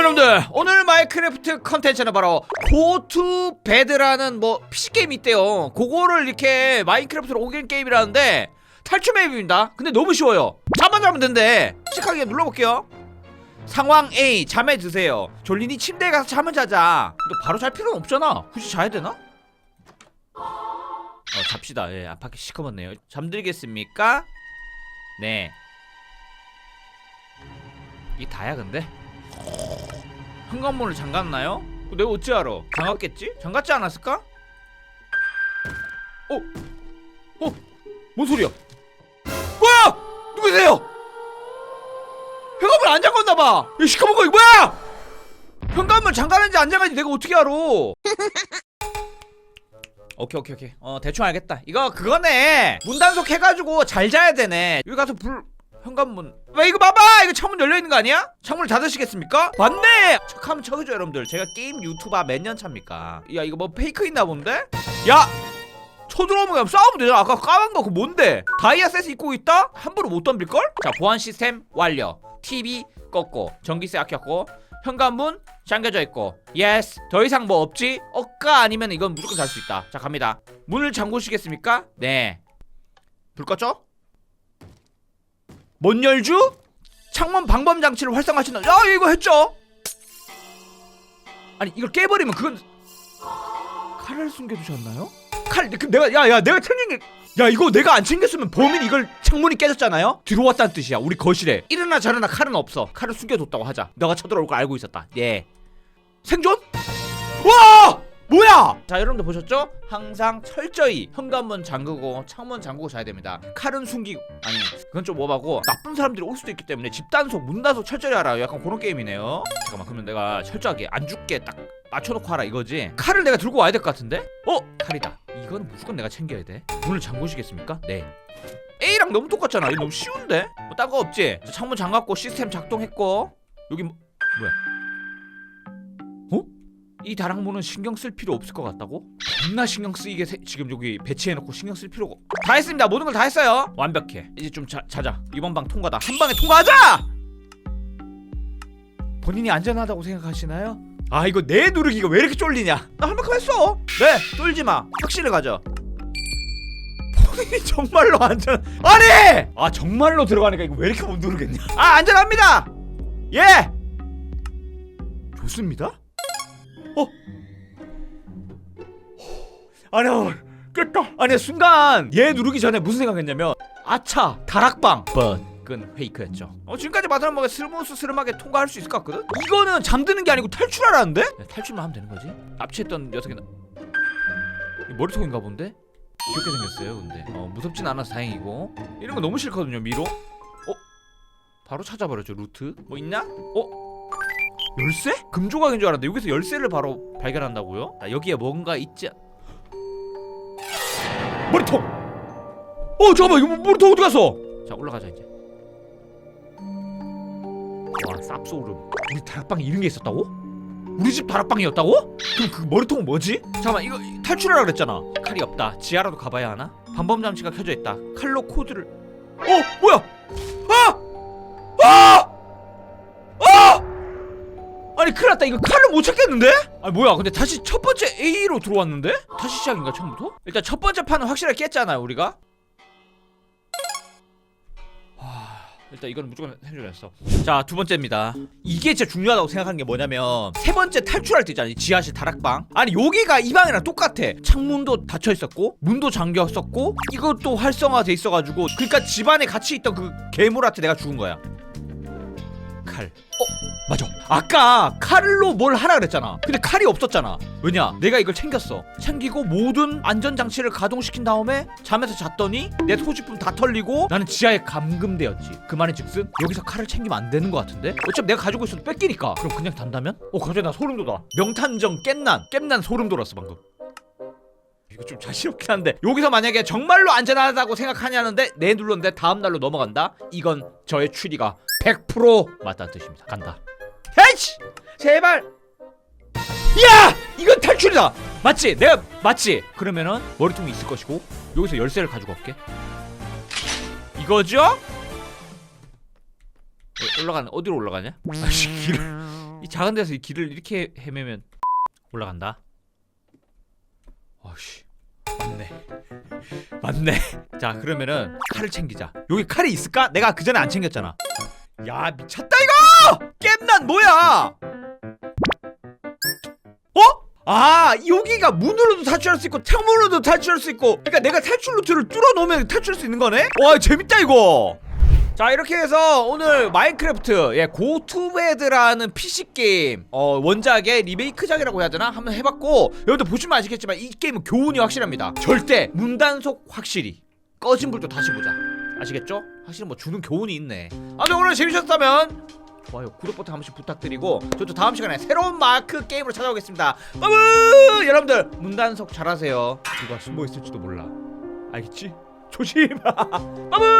여러분들 오늘 마이크래프트 컨텐츠는 바로 고투 배드라는 뭐 PC게임이 있대요. 그거를 이렇게 마인크래프트로 옮기는 게임이라는데 탈출 맵입니다. 근데 너무 쉬워요. 잠만 자면 된대. 시작하게 눌러볼게요. 상황 A 잠에 드세요. 졸리니 침대에 가서 잠을 자자. 근데 바로 잘 필요는 없잖아. 굳이 자야 되나? 어 잡시다. 예 아파게 시커멓네요. 잠들겠습니까? 네. 이게 다야 근데? 현관문을 잠갔나요? 내가 어찌 알아? 잠갔겠지? 잠갔지 않았을까? 어? 어? 뭔 소리야? 뭐야? 누구세요? 현관문 안 잠갔나봐 야 시커먼 거 이거 뭐야? 현관문 잠가는지 안 잠가는지 내가 어떻게 알아 오케이 오케이 오케이 어 대충 알겠다 이거 그거네 문 단속 해가지고 잘 자야 되네 여기 가서 불 현관문 왜 이거 봐봐 이거 창문 열려있는 거 아니야? 창문을 닫으시겠습니까? 맞네 척하면 척이죠 여러분들 제가 게임 유튜버 몇 년 차입니까 야 이거 뭐 페이크 있나 본데? 야 쳐들어오면 그냥 싸우면 되잖아 아까 까만 거 그거 뭔데 다이아 세트 입고 있다? 함부로 못 덤빌걸? 자 보안 시스템 완료 TV 껐고 전기세 아꼈고 현관문 잠겨져 있고 예스 더 이상 뭐 없지? 억까 아니면 이건 무조건 잘 수 있다 자 갑니다 문을 잠그시겠습니까? 네불 껐죠? 못 열주? 창문 방범 장치를 활성화하신다. 야 이거 했죠? 아니 이걸 깨버리면 그건 칼을 숨겨두셨나요? 칼그 내가 야야 내가 챙긴 게. 야 이거 내가 안 챙겼으면 범인 이걸 창문이 깨졌잖아요. 들어왔다는 뜻이야. 우리 거실에 이러나 저러나 칼은 없어. 칼을 숨겨뒀다고 하자. 너가 쳐들어올 걸 알고 있었다. 예. 생존? 와! 뭐야? 자 여러분들 보셨죠? 항상 철저히 현관문 잠그고 창문 잠그고 자야 됩니다 칼은 숨기고 아니 그건 좀 오바고 나쁜 사람들이 올 수도 있기 때문에 집 단속 문 단속 철저히 하라 약간 그런 게임이네요 잠깐만 그러면 내가 철저하게 안 죽게 딱 맞춰놓고 하라 이거지 칼을 내가 들고 와야 될 것 같은데? 어? 칼이다 이거는 무조건 내가 챙겨야 돼 문을 잠그시겠습니까? 네 A랑 너무 똑같잖아 이거 너무 쉬운데? 뭐 딴 거 없지? 자, 창문 잠갔고 시스템 작동했고 여기 뭐 뭐야 이 다락문은 신경 쓸 필요 없을 것 같다고? 겁나 신경 쓰이게 세- 지금 여기 배치해놓고 신경 쓸 필요가 다 했습니다. 모든 걸 다 했어요. 완벽해. 이제 좀 자, 자자. 이번 방 통과다. 한 방에 통과하자! 본인이 안전하다고 생각하시나요? 아 이거 내 누르기가 왜 이렇게 쫄리냐? 나 할 만큼 했어. 네 쫄지마. 확신을 가져. 본인이 정말로 안전 아니! 아 정말로 들어가니까 이거 왜 이렇게 못 누르겠냐? 아 안전합니다! 예! 좋습니다 어? 아니 어, 깼다. 아니 순간 얘 누르기 전에 무슨 생각했냐면 아차 다락방 뻔끈 페이크였죠. 어 지금까지 마지막 먹에 스무스름하게 통과할 수 있을 것 같거든? 이거는 잠드는 게 아니고 탈출하라는데? 네, 탈출만 하면 되는 거지. 납치했던 녀석이 이 머리통인가 본데? 귀엽게 생겼어요 근데. 어 무섭진 않아서 다행이고. 이런 거 너무 싫거든요 미로. 어? 바로 찾아버렸죠 루트. 뭐 있냐? 어 열쇠? 금조각인 줄 알았는데 여기서 열쇠를 바로 발견한다고요? 자, 여기에 뭔가 있지 않- 머리통! 어 잠깐만 이거 머리통 어디 갔어? 자 올라가자 이제 와 쌉소름 우리 다락방에 이런 게 있었다고? 우리 집 다락방이었다고? 그럼 그 머리통은 뭐지? 잠깐만 이거 탈출하라 그랬잖아 칼이 없다 지하라도 가봐야 하나? 반범 장치가 켜져 있다 칼로 코드를 어 뭐야 아니 큰일 났다. 이거 칼을 못 찾겠는데? 아니 뭐야. 근데 다시 첫 번째 A로 들어왔는데? 다시 시작인가 처음부터? 일단 첫 번째 판은 확실하게 깼잖아요 우리가. 하... 일단 이거는 무조건 생존했어. 자 두 번째입니다. 이게 진짜 중요하다고 생각하는 게 뭐냐면 세 번째 탈출할 때 있잖아 이 지하실 다락방. 아니 여기가 이 방이랑 똑같아. 창문도 닫혀 있었고 문도 잠겨 있었고 이것도 활성화돼 있어가지고 그러니까 집안에 같이 있던 그 괴물한테 내가 죽은 거야. 칼. 어, 맞아. 아까 칼로 뭘 하라 그랬잖아. 근데 칼이 없었잖아. 왜냐? 내가 이걸 챙겼어. 챙기고 모든 안전 장치를 가동시킨 다음에 잠에서 잤더니 내 소지품 다 털리고 나는 지하에 감금되었지. 그 말인 즉슨 여기서 칼을 챙기면 안 되는 것 같은데? 어차피 내가 가지고 있어도 뺏기니까. 그럼 그냥 단다면? 어, 갑자기 나 소름 돋아. 명탐정 깻난, 깻난 소름 돋았어 방금. 이거 좀 자신 없긴 한데 여기서 만약에 정말로 안전하다고 생각하냐는데 네 눌렀는데 다음 날로 넘어간다 이건 저의 추리가 100% 맞다는 뜻입니다 간다 헤이치 제발 야 이건 탈출이다 맞지 내가 맞지 그러면은 머리통이 있을 것이고 여기서 열쇠를 가지고 올게 이거죠 어, 올라가는 어디로 올라가냐 아씨 길을 이 작은 데서 이 길을 이렇게 헤매면 올라간다. 어씨 맞네 맞네. 자 그러면은 칼을 챙기자. 여기 칼이 있을까? 내가 그 전에 안 챙겼잖아. 야 미쳤다 이거! 겜난 뭐야? 어? 아 여기가 문으로도 탈출할 수 있고 창문으로도 탈출할 수 있고 그러니까 내가 탈출 루트를 뚫어 놓으면 탈출할 수 있는 거네? 와 재밌다 이거 자 이렇게 해서 오늘 마인크래프트 예 고투베드라는 PC 게임 어 원작의 리메이크작이라고 해야 되나 한번 해봤고 여러분들 보시면 아시겠지만 이 게임은 교훈이 확실합니다 절대 문단속 확실히 꺼진 불도 다시 보자 아시겠죠? 확실히 뭐 주는 교훈이 있네 아무튼 오늘 재밌었다면 좋아요. 구독 버튼 한 번씩 부탁드리고 저도 다음 시간에 새로운 마크 게임으로 찾아오겠습니다. 빠브 여러분들 문단속 잘하세요. 누가 숨어 있을지도 몰라. 알겠지? 조심! 빠브